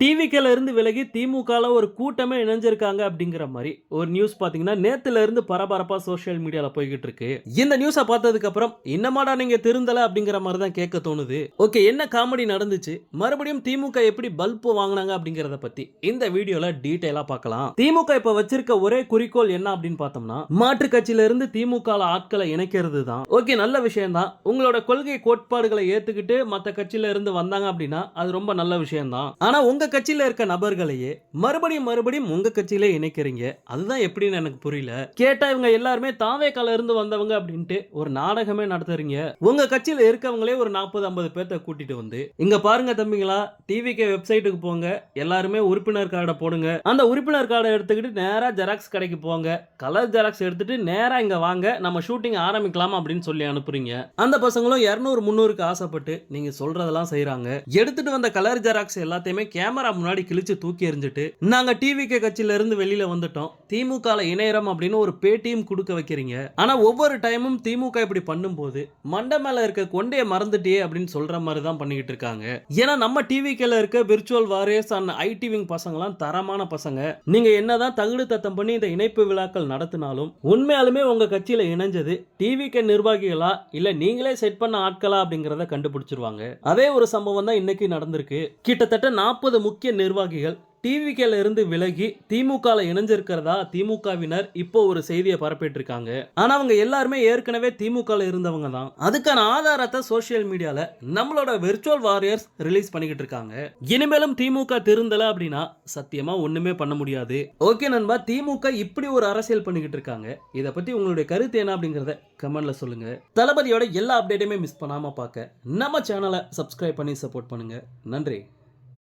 டிவிக்கல இருந்து விலகி திமுகவில் ஒரு கூட்டமே இணைஞ்சிருக்காங்க அப்படிங்கிற மாதிரி ஒரு நியூஸ் பார்த்தீங்கன்னா நேற்றுல இருந்து பரபரப்பாக சோஷியல் மீடியாவில் போய்கிட்டு இருக்கு. இந்த நியூஸை பார்த்ததுக்கப்புறம் என்னமாடா நீங்கள் திருந்தலை அப்படிங்கிற மாதிரி தான் கேட்க தோணுது. ஓகே என்ன காமெடி நடந்துச்சு? மறுபடியும் திமுக எப்படி பல்ப் வாங்கினாங்க அப்படிங்கிறத பற்றி இந்த வீடியோவில் டீட்டெயிலாக பார்க்கலாம். திமுக இப்போ வச்சிருக்க ஒரே குறிக்கோள் என்ன அப்படின்னு பார்த்தோம்னா மாற்று கட்சியிலிருந்து திமுக ஆட்களை இணைக்கிறது தான். ஓகே நல்ல விஷயம் தான். உங்களோட கொள்கை கோட்பாடுகளை ஏற்றுக்கிட்டு மற்ற கட்சியில இருந்து வந்தாங்க அப்படின்னா அது ரொம்ப நல்ல விஷயம் தான். உங்கள் உங்க கட்சியில இருக்க நபர்களையே மறுபடியும் மறுபடியும் உங்க கட்சியிலே இணைக்கிறீங்க. அதுதான் எப்படின்னு எனக்கு புரியல. கேட்டா இவங்க எல்லாருமே தாவேக்கால இருந்து வந்தவங்க அப்படின்ட்டு ஒரு நாடகமே நடத்துறீங்க. உங்க கட்சியில இருக்கவங்களே ஒரு நாற்பது ஐம்பது பேர்த்த கூட்டிட்டு வந்து இங்க பாருங்க தம்பிங்களா டிவிகே வெப்சைட்டுக்கு போங்க எல்லாருமே உறுப்பினர் கார்டை போடுங்க. அந்த உறுப்பினர் கார்டை எடுத்துக்கிட்டு நேரா ஜெராக்ஸ் கடைக்கு போங்க. கலர் ஜெராக்ஸ் எடுத்துட்டு நேரா இங்க வாங்க நம்ம ஷூட்டிங் ஆரம்பிக்கலாம் அப்படின்னு சொல்லி அனுப்புறீங்க. அந்த பசங்களும் இரநூறு முந்நூறுக்கு ஆசைப்பட்டு நீங்க சொல்றதெல்லாம் செய்கிறாங்க எடுத்துட்டு வந்த கலர் ஜெராக்ஸ் எல்லாத்தையுமே கேமரா முன்னாடி கிழிச்சு தூக்கி எறிஞ்சிட்டு நாங்க டிவிகே கட்சியில இருந்து வெளியில வந்துட்டோம். திமுக இணையரம் அப்படின்னு ஒரு பேட்டியும் கொடுக்க வைக்கிறீங்க. ஆனா ஒவ்வொரு டைமும் திமுக இப்படி பண்ணும்போது மண்டை மேல இருக்க கொண்டைய மறந்துட்டே அப்படின்னு சொல்ற மாதிரி தான் பண்ணிக்கிட்டு இருக்காங்க. ஏன்னா நம்ம டிவிக்கேல இருக்க virtual warriors and IT wing பசங்களாம் தரமான பசங்க. நீங்க என்னதான் தகுடு தத்தம் பண்ணி இந்த இணைப்பு விழாக்கள் நடத்தினாலும் உண்மையாலுமே உங்க கட்சியில இணைஞ்சது டிவிகே நிர்வாகிகளா இல்ல நீங்களே செட் பண்ண ஆட்களா அப்படிங்கறத கண்டுபிடிச்சிருவாங்க. அதே ஒரு சம்பவம் தான் இன்னைக்கு நடந்திருக்கு. கிட்டத்தட்ட நாற்பது முக்கிய நிர்வாகிகள் டிவிகேல இருந்து விலகி திமுகல இணைஞ்சிருக்கிறதா திமுகவினர் இப்போ ஒரு செய்தியை பரப்பிட்டு இருக்காங்க ஆனா அவங்க எல்லாருமே ஏற்கனவே திமுகல இருந்தவங்க தான். அதுக்கான ஆதாரத்தை சோஷியல் மீடியால நம்மளோட விர்ச்சுவல் வாரியர்ஸ் ரிலீஸ் பண்ணிக்கிட்டு இருக்காங்க. இனிமேலும் திமுக திருந்தல அப்படின்னா சத்தியமா ஒண்ணுமே பண்ண முடியாது. ஓகே நண்பா திமுக இப்படி ஒரு அரசியல் பண்ணிக்கிட்டு இருக்காங்க. இதை பத்தி உங்களுடைய கருத்து என்ன அப்படிங்கறத கமெண்ட்ல சொல்லுங்க. தளபதியோட எல்லா அப்டேட்டையுமே மிஸ் பண்ணாம பார்க்க நம்ம சேனலை சப்ஸ்கிரைப் பண்ணி சப்போர்ட் பண்ணுங்க. நன்றி.